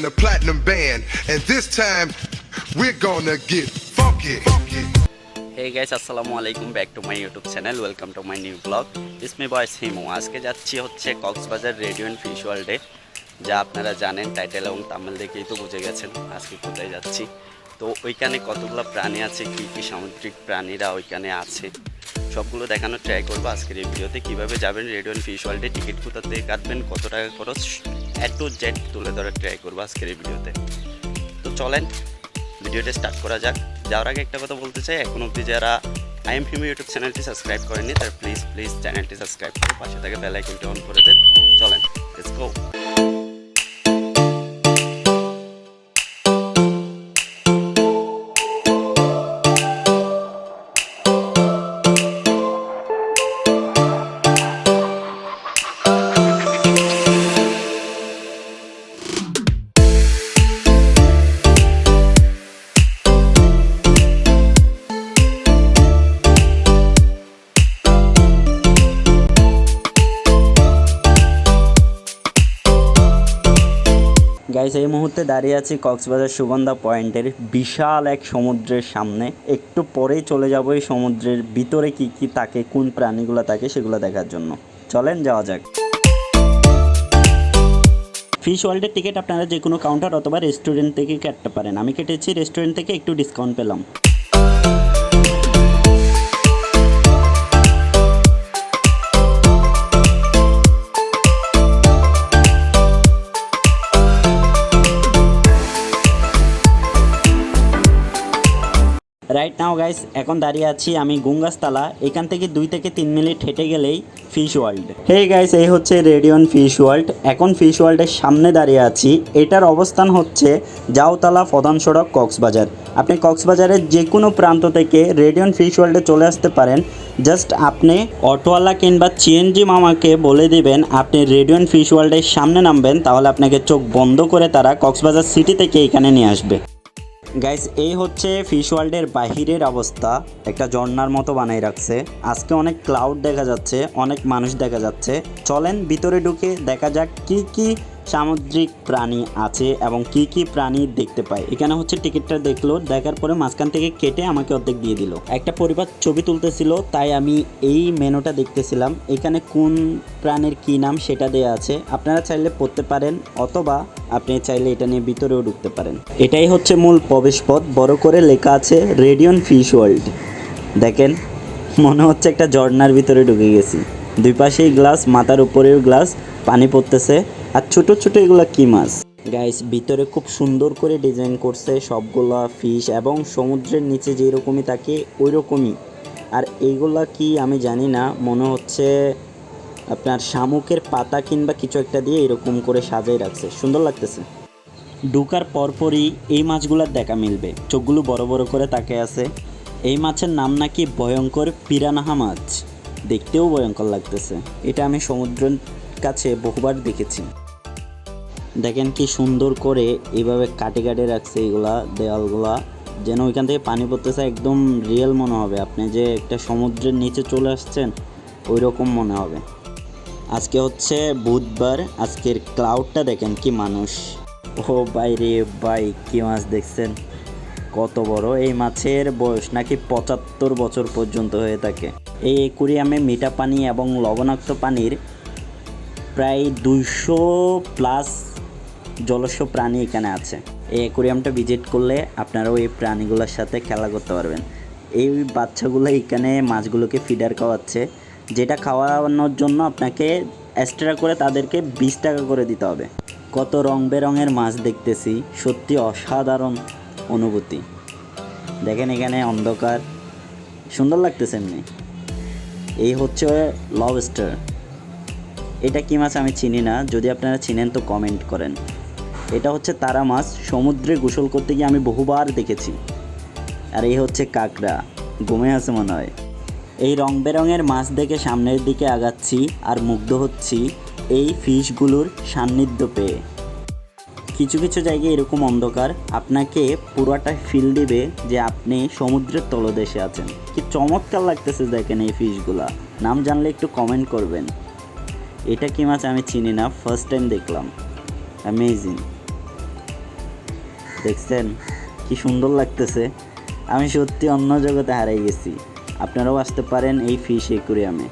featuring the Platinum Band. And this time, we're gonna get funky. funky. Hey guys আসসালামু আলাইকুম back to my YouTube channel welcome to my new blog it's me boys Himu আজকে যাচ্ছি হচ্ছে Cox's Bazar radio and fish ওয়ার্ল্ডে যা আপনারা জানেন title এবং তামিল দেখেই তো বুঝে গেছেন আজকে কোথায় যাচ্ছি। তো ওইখানে কতগুলো প্রাণী আছে কী কী সামুদ্রিক প্রাণীরা ওইখানে আছে সবগুলো দেখানোর ট্রাই করব আজকের এই ভিডিওতে। কীভাবে যাবেন? রেডিও অ্যান্ড ফিশ ওয়ার্ল্ডে টিকিট কোথা কাটবেন? কত টাকা খরচ? এ টু জেড তুলে ধরার ট্রাই করব আজকের এই ভিডিওতে। তো চলেন, ভিডিওটা স্টার্ট করা যাক। যাওয়ার আগে একটা কথা বলতে চাই, এখন অবধি যারা আই এম ফিমি ইউটিউব চ্যানেলটি সাবস্ক্রাইব করেনি তার প্লিজ প্লিজ চ্যানেলটি সাবস্ক্রাইব করে পাশে থেকে বেল আইকনটি অন করে দেন। চলেন লেটস গো গাইস এই মুহূর্তে দাঁড়িয়ে আছি কক্সবাজার সুগন্ধা পয়েন্টের বিশাল এক সমুদ্রের সামনে। একটু পরেই চলে যাব এই সমুদ্রের ভিতরে কি কি থাকে, কোন প্রাণীগুলো থাকে সেগুলো দেখার জন্য। চলেন, যাওয়া যাক। ফিশ ওয়ার্ল্ডের টিকিট আপনারা যে কোনো কাউন্টার অথবা রেস্টুরেন্ট থেকে কাটতে পারেন। আমি কেটেছি রেস্টুরেন্ট থেকে, একটু ডিসকাউন্ট পেলাম। রাইট নাও গাইস এখন দাঁড়িয়ে আছি আমি গুঙ্গাসতালা। এখান থেকে দুই থেকে তিন মিনিট হেঁটে গেলেই ফিশ ওয়ার্ল্ড হে গাইস এই হচ্ছে রেডিয়ন ফিশ ওয়ার্ল্ড এখন ফিশ ওয়ার্ল্ডের সামনে দাঁড়িয়ে আছি। এটার অবস্থান হচ্ছে জাউতলা প্রধান সড়ক কক্সবাজার। আপনি কক্সবাজারের যে কোনো প্রান্ত থেকে রেডিয়ন ফিশ ওয়ার্ল্ডে চলে আসতে পারেন। জাস্ট আপনি অটোওয়ালা কিংবা সিএনজি মামাকে বলে দিবেন, আপনি রেডিয়ন ফিশ ওয়ার্ল্ডের সামনে নামবেন, তাহলে আপনাকে চোখ বন্ধ করে তারা কক্সবাজার সিটি থেকে এখানে নিয়ে আসবে। গাইস এই হচ্ছে ফিশ ওয়ার্ল্ডের বাহিরের অবস্থা। একটা ঝর্ণার মতো বানাই রাখছে। আজকে অনেক ক্লাউড দেখা যাচ্ছে, অনেক মানুষ দেখা যাচ্ছে। চলেন ভিতরে ঢুকে দেখা যাক কি কি সামুদ্রিক প্রাণী আছে এবং কি কি প্রাণী দেখতে পাই এখানে হচ্ছে টিকিটটা দেখল, দেখার পরে মাঝখান থেকে কেটে আমাকে অর্ধেক দিয়ে দিল। একটা পরিবার ছবি তুলতেছিল, তাই আমি এই মেনুটা দেখতেছিলাম। এখানে কোন প্রাণীর কি নাম সেটা দেয়া আছে। আপনারা চাইলে পড়তে পারেন, অথবা আপনি চাইলে এটা নিয়ে ভিতরেও ঢুকতে পারেন। এটাই হচ্ছে মূল প্রবেশপথ। বড় করে লেখা আছে, রেডিয়ন ফিশ ওয়ার্ল্ড। দেখেন, মনে হচ্ছে একটা ঝর্ণার ভিতরে ঢুকে গেছি। দুই পাশেই গ্লাস, মাথার উপরেও গ্লাস, পানি পড়তেছে। আর ছোট ছোট এগুলা কি মাছ? গাইস ভিতরে খুব সুন্দর করে ডিজাইন করছে সবগুলা ফিশ এবং সমুদ্রের নিচে যেই রকমই থাকে ওই রকমই আর এইগুলা কি আমি জানি না, মনে হচ্ছে আপনার শামুকের পাতা কিংবা কিছু একটা দিয়ে এরকম করে সাজাই রাখছে। সুন্দর লাগতেছে। ঢুকার পরপরই এই মাছগুলোর দেখা মিলবে। চোখগুলো বড় বড় করে তাকে আছে। এই মাছের নাম নাকি ভয়ঙ্কর পিরানাহা মাছ। দেখতেও ভয়ঙ্কর লাগতেছে। এটা আমি সমুদ্রের কাছে বহুবার দেখেছি। দেখেন কি সুন্দর করে এইভাবে কাটে কাটে রাখছে এগুলা দেওয়ালগুলা যেন ওইখান থেকে পানি পড়তেছে, একদম রিয়েল মনে হবে। আপনি যে একটা সমুদ্রের নিচে চলে আসছেন ওই রকম মনে হবে। আজকে হচ্ছে বুধবার, আজকের ক্লাউডটা দেখেন কি মানুষ। ও বাইরে ভাই, কি মাছ দেখছেন? কত বড়। এই মাছের বয়স নাকি পঁচাত্তর বছর পর্যন্ত হয়ে থাকে। এই একুরিয়ামে মিঠা পানি এবং লবণাক্ত পানির প্রায় দুইশো প্লাস জলস্য প্রাণী এখানে আছে। এই অ্যাকোরিয়ামটা ভিজিট করলে আপনারাও এই প্রাণীগুলোর সাথে খেলা করতে পারবেন। এই বাচ্চাগুলো এখানে মাছগুলোকে ফিডার খাওয়াচ্ছে। যেটা খাওয়ানোর জন্য আপনাকে এক্সট্রা করে তাদেরকে বিশ টাকা করে দিতে হবে। কত রং বেরঙের মাছ দেখতেছি, সত্যি অসাধারণ অনুভূতি। দেখেন এখানে অন্ধকার, সুন্দর লাগতেছে এমনি। এই হচ্ছে লবস্টার এটা কি মাছ আমি চিনি না, যদি আপনারা চিনেন তো কমেন্ট করেন। এটা হচ্ছে তারা মাছ, সমুদ্রে গোসল করতে গিয়ে আমি বহুবার দেখেছি। আর এই হচ্ছে কাঁকড়া, ঘুমে আছে মনে হয়। এই রং বেরঙের মাছ দেখে সামনের দিকে আগাচ্ছি আর মুগ্ধ হচ্ছি এই ফিশগুলোর সান্নিধ্য পেয়ে। কিছু কিছু জায়গায় এরকম অন্ধকার, আপনাকে পুরোটা ফিল দিবে যে আপনি সমুদ্রের তলদেশে আছেন। কি চমৎকার লাগতেছে দেখেন এই ফিশগুলা। নাম জানলে একটু কমেন্ট করবেন। এটা কি মাছ আমি চিনি না ফার্স্ট টাইম দেখলাম। অ্যামেজিং দেখছেন? কি সুন্দর লাগতেছে। আমি সত্যি অন্য জগতে হারাই গেছি। আপনারাও আসতে পারেন এই ফিশ একুরিয়ামে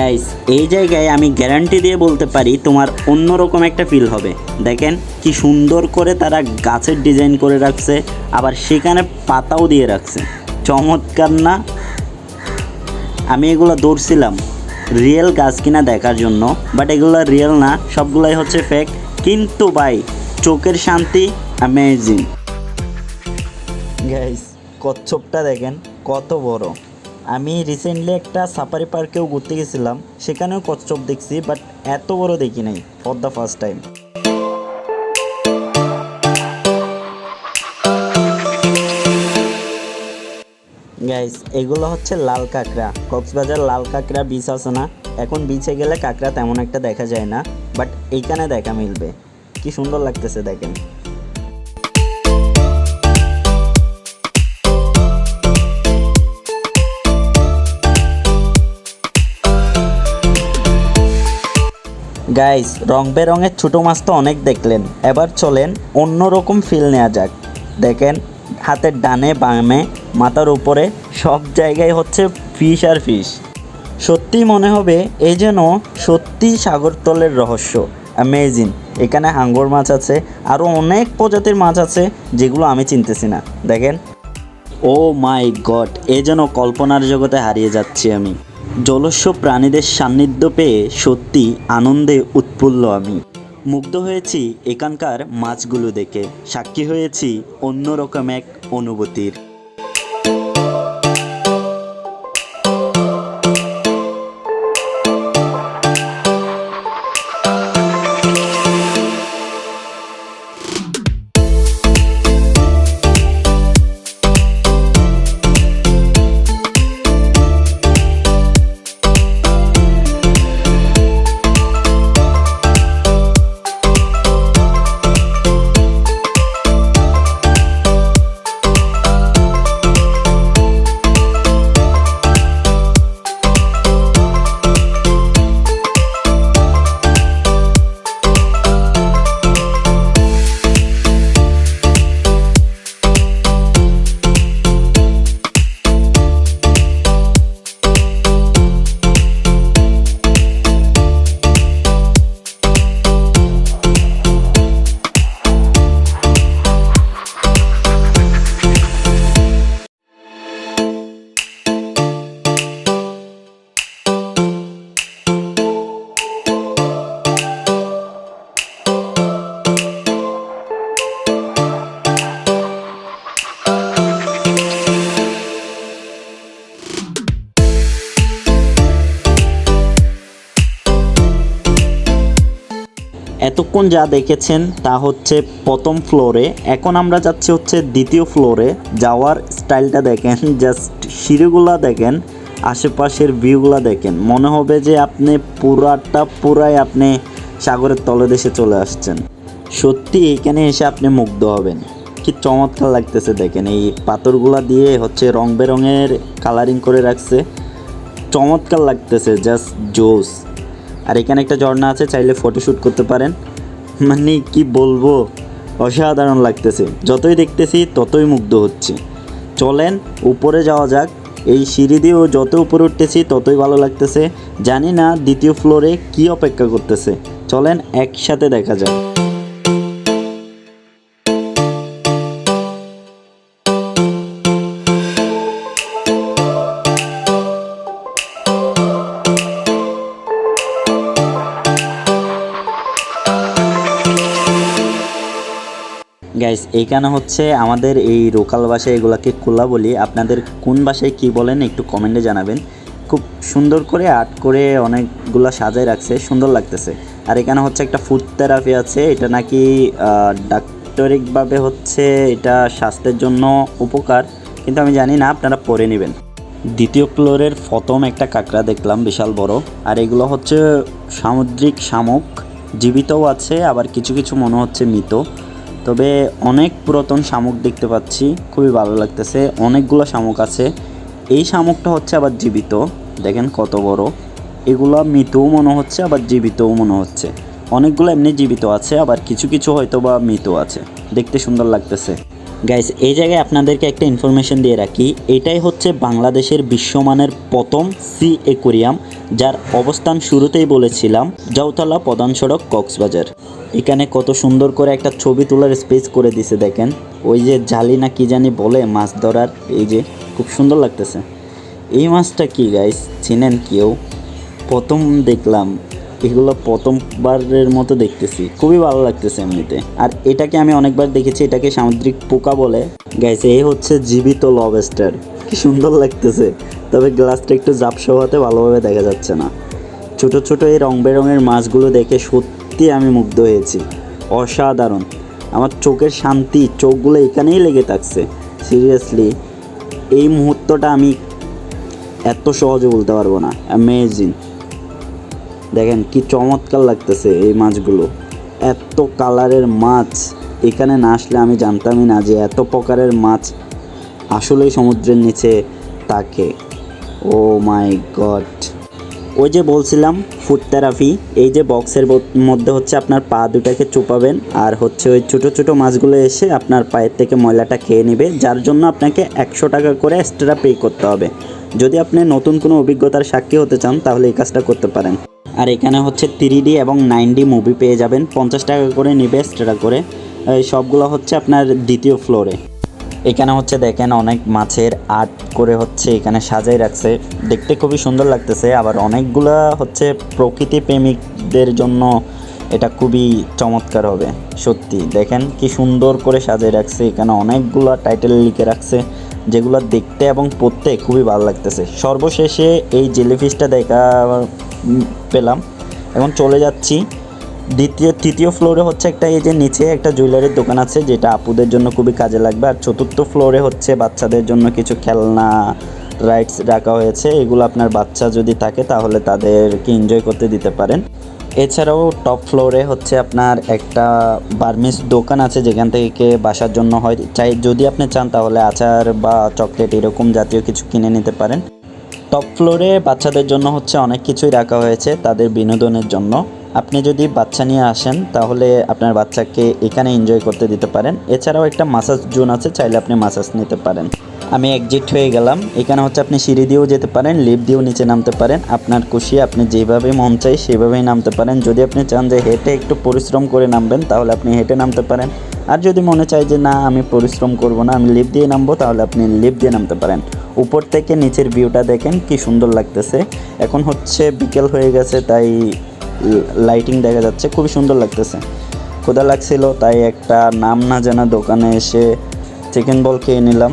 গাইস এই জায়গায় আমি গ্যারান্টি দিয়ে বলতে পারি তোমার অন্যরকম একটা ফিল হবে। দেখেন কি সুন্দর করে তারা গাছের ডিজাইন করে রাখছে, আবার সেখানে পাতাও দিয়ে রাখছে। চমৎকার না? আমি এগুলো দৌড়ছিলাম রিয়েল গাছ কিনা দেখার জন্য বাট এগুলো রিয়েল না, সবগুলাই হচ্ছে ফেক কিন্তু ভাই, চোখের শান্তি অ্যামেজিং গাইস কচ্ছপটা দেখেন, কত বড়। আমি রিসেন্টলি একটা সাফারি পার্কেও ঘুরতে গেছিলাম। সেখানেও কচ্ছপ দেখছি বাট এত বড় দেখি নাই for the first time guys এগুলো হচ্ছে লাল কাঁকড়া। কক্সবাজার লাল কাঁকড়া বিচ আছে না? এখন বিচে গেলে কাঁকড়া তেমন একটা দেখা যায় না বাট এইখানে দেখা মিলবে। কি সুন্দর লাগতেছে দেখেন। গাইস রং বেরঙের ছোটো মাছ তো অনেক দেখলেন। এবার চলেন অন্যরকম ফিল নেওয়া যাক। দেখেন, হাতের ডানে, বামে, মাথার উপরে, সব জায়গায় হচ্ছে ফিশ আর ফিশ সত্যি মনে হবে এই যেন সত্যি সাগরতলের রহস্য। অ্যামেজিং এখানে হাঙ্গর মাছ আছে আরও অনেক প্রজাতির মাছ আছে, যেগুলো আমি চিনতেছি না। দেখেন। ও মাই গড এ যেন কল্পনার জগতে হারিয়ে যাচ্ছি আমি। জলস্য প্রাণীদের সান্নিধ্য পেয়ে সত্যি আনন্দে উৎফুল্ল আমি। মুগ্ধ হয়েছি এখানকার মাছগুলো দেখে, সাক্ষী হয়েছি অন্যরকম এক অনুভূতির। এতক্ষণ যা দেখেছেন তা হচ্ছে প্রথম ফ্লোরে। এখন আমরা যাচ্ছি হচ্ছে দ্বিতীয় ফ্লোরে। যাওয়ার স্টাইলটা দেখেন, জাস্ট সিঁড়িগুলা দেখেন, আশেপাশের ভিউগুলা দেখেন। মনে হবে যে আপনি পুরাটা পুরাই আপনি সাগরের তলদেশে চলে আসছেন। সত্যি এইখানে এসে আপনি মুগ্ধ হবেন। কি চমৎকার লাগতেছে দেখেন, এই পাথরগুলা দিয়ে হচ্ছে রং বেরঙের কালারিং করে রাখছে। চমৎকার লাগতেছে, জাস্ট জোস আর এখানে একটা ঝর্ণা আছে, চাইলে ফটোশ্যুট করতে পারেন। মানে কি বলব? অসাধারণ লাগতেছে। যতই দেখতেছি, ততই মুগ্ধ হচ্ছে। চলেন, উপরে যাওয়া যাক। এই সিঁড়ি দিয়েও যত উপরে উঠতেছি, ততই ভালো লাগতেছে। জানি না দ্বিতীয় ফ্লোরে কি অপেক্ষা করতেছে। চলেন, একসাথে দেখা যাক। গাইস এইখানে হচ্ছে আমাদের এই লোকাল ভাষায় এগুলাকে কোলা বলি। আপনাদের কোন ভাষায় কি বলেন একটু কমেন্টে জানাবেন। খুব সুন্দর করে আর্ট করে অনেকগুলা সাজায় রাখছে, সুন্দর লাগতেছে। আর এখানে হচ্ছে একটা ফুড থেরাপি আছে, এটা নাকি ডাক্তারিকভাবে হচ্ছে এটা স্বাস্থ্যের জন্য উপকার, কিন্তু আমি জানি না, আপনারা পরে নেবেন। দ্বিতীয় ফ্লোরের প্রথম একটা কাঁকড়া দেখলাম, বিশাল বড়। আর এগুলো হচ্ছে সামুদ্রিক শামুক, জীবিতও আছে, আবার কিছু কিছু মনে হচ্ছে মৃত। তবে অনেক পুরাতন শামুক দেখতে পাচ্ছি, খুবই ভালো লাগতেছে, অনেকগুলো শামুক আছে। এই শামুকটা হচ্ছে আবার জীবিত, দেখেন কত বড়। এগুলো মৃতও মনে হচ্ছে, আবার জীবিতও মনে হচ্ছে। অনেকগুলো এমনি জীবিত আছে, আবার কিছু কিছু হয়তো বা মৃত আছে। দেখতে সুন্দর লাগতেছে। গাইস এই জায়গায় আপনাদেরকে একটা ইনফরমেশন দিয়ে রাখি। এটাই হচ্ছে বাংলাদেশের বিশ্বমানের প্রথম সি একুরিয়াম, যার অবস্থান শুরুতেই বলেছিলাম, জাউতলা প্রধান সড়ক, কক্সবাজার। এখানে কত সুন্দর করে একটা ছবি তোলার স্পেস করে দিছে, দেখেন। ওই যে জালি না কি জানি বলে মাছ ধরার, এই যে খুব সুন্দর লাগতেছে। এই মাছটা কি গাইস চিনেন কেউ? প্রথম দেখলাম এগুলো প্রথমবারের মতো দেখতেছি। খুবই ভালো লাগতেছে এমনিতে। আর এটাকে আমি অনেকবার দেখেছি, এটাকে সামুদ্রিক পোকা বলে। গাইছে এই হচ্ছে জীবিত লবস্টার কি সুন্দর লাগতেছে। তবে গ্লাসটা একটু জাপসা হতে ভালোভাবে দেখা যাচ্ছে না। ছোট ছোট এই রং বেরঙের মাছগুলো দেখে সত্যি আমি মুগ্ধ হয়েছি। অসাধারণ। আমার চোখের শান্তি, চোখগুলো এখানেই লেগে থাকছে। সিরিয়াসলি এই মুহূর্তটা আমি এত সহজে বলতে পারব না। অ্যামেজিং দেখেন কি চমৎকার লাগতেছে এই মাছগুলো। এত কালারের মাছ, এখানে না আসলে আমি জানতামই না যে এত প্রকারের মাছ আসলেই সমুদ্রের নিচে থাকে। Oh my god. ওই যে বলছিলাম ফুড থেরাপি এই যে বক্সের মধ্যে হচ্ছে আপনার পা দুটাকে চুপাবেন আর হচ্ছে ওই ছোটো ছোটো মাছগুলো এসে আপনার পায়ের থেকে ময়লাটা খেয়ে নেবে, যার জন্য আপনাকে একশো টাকা করে এক্সট্রা পে করতে হবে। যদি আপনি নতুন কোনো অভিজ্ঞতার সাক্ষী হতে চান, তাহলে এই কাজটা করতে পারেন। আর এখানে হচ্ছে থ্রি এবং নাইন মুভি পেয়ে যাবেন। পঞ্চাশ টাকা করে নিবে এক্সট্রা করে। সবগুলো হচ্ছে আপনার দ্বিতীয় ফ্লোরে এখানে হচ্ছে দেখেন অনেক মাছের আর্ট করে হচ্ছে এখানে সাজাই রাখছে। দেখতে খুবই সুন্দর লাগতেছে। আবার অনেকগুলা হচ্ছে প্রকৃতি প্রেমিকদের জন্য এটা খুবই চমৎকার হবে। সত্যি, দেখেন কি সুন্দর করে সাজিয়ে রাখছে। এখানে অনেকগুলো টাইটেল লিখে রাখছে। যেগুলো দেখতে এবং পড়তে খুবই ভালো লাগতেছে। সর্বশেষে এই জেলিফিশটা দেখা পেলাম। এখন চলে যাচ্ছি। দ্বিতীয়, তৃতীয় ফ্লোরে হচ্ছে একটা এই যে নিচে একটা জুয়েলারির দোকান আছে, যেটা আপুদের জন্য খুবই কাজে লাগবে। আর চতুর্থ ফ্লোরে হচ্ছে বাচ্চাদের জন্য কিছু খেলনা রাইডস রাখা হয়েছে। এগুলো আপনার বাচ্চা যদি থাকে, তাহলে তাদেরকে এনজয় করতে দিতে পারেন। এছাড়াও টপ ফ্লোরে হচ্ছে আপনার একটা বার্মিস দোকান আছে, যেখান থেকে বাসার জন্য হয়। চাই, যদি আপনি চান তাহলে আচার বা চকলেট এরকম জাতীয় কিছু কিনে নিতে পারেন। টপ ফ্লোরে বাচ্চাদের জন্য হচ্ছে অনেক কিছুই রাখা হয়েছে তাদের বিনোদনের জন্য। আপনি যদি বাচ্চা নিয়ে আসেন, তাহলে আপনার বাচ্চাকে এখানে এনজয় করতে দিতে পারেন। এছাড়াও একটা মাসাজ জোন আছে, চাইলে আপনি মাসাজ নিতে পারেন। আমি একজিট হয়ে গেলাম। এখানে হচ্ছে আপনি সিঁড়ি দিয়েও যেতে পারেন লিফট দিয়েও নিচে নামতে পারেন। আপনার খুশি, আপনি যেভাবে মন চাই সেভাবেই নামতে পারেন। যদি আপনি চান যে হেঁটে একটু পরিশ্রম করে নামবেন, তাহলে আপনি হেঁটে নামতে পারেন। আর যদি মনে চায় যে, না, আমি পরিশ্রম করব না, আমি লিফট দিয়ে নামবো, তাহলে আপনি লিফট দিয়ে নামতে পারেন। উপর থেকে নিচের ভিউটা দেখেন, কি সুন্দর লাগতেছে। এখন হচ্ছে বিকেল হয়ে গেছে, তাই লাইটিং দেখা যাচ্ছে, খুবই সুন্দর লাগতেছে। ক্ষুধা লাগছিল, তাই একটা নাম না জানা দোকানে এসে চিকেন বল খেয়ে নিলাম।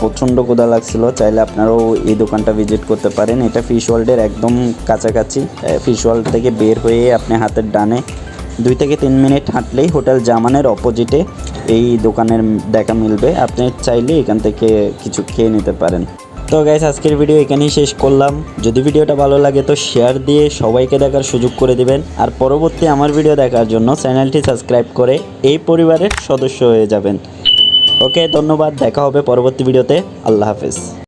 প্রচণ্ড ক্ষুধা লাগছিল, চাইলে আপনারাও এই দোকানটা ভিজিট করতে পারেন। এটা ফিশ ওয়ার্ল্ডের একদম কাছাকাছি। ফিশ ওয়ার্ল্ড থেকে বের হয়ে আপনি হাতের ডানে দুই থেকে তিন মিনিট হাঁটলেই হোটেল জামানের অপোজিটে এই দোকানের দেখা মিলবে। আপনি চাইলে এখান থেকে কিছু খেয়ে নিতে পারেন। তো গাইস আজকের ভিডিও এখানেই শেষ করলাম। যদি ভিডিওটা ভালো লাগে তো শেয়ার দিয়ে সবাইকে দেখার সুযোগ করে দিবেন। আর পরবর্তী আমার ভিডিও দেখার জন্য চ্যানেলটি সাবস্ক্রাইব করে এই পরিবারের সদস্য হয়ে যাবেন। ওকে ধন্যবাদ, দেখা হবে পরবর্তী ভিডিওতে আল্লাহ হাফেজ।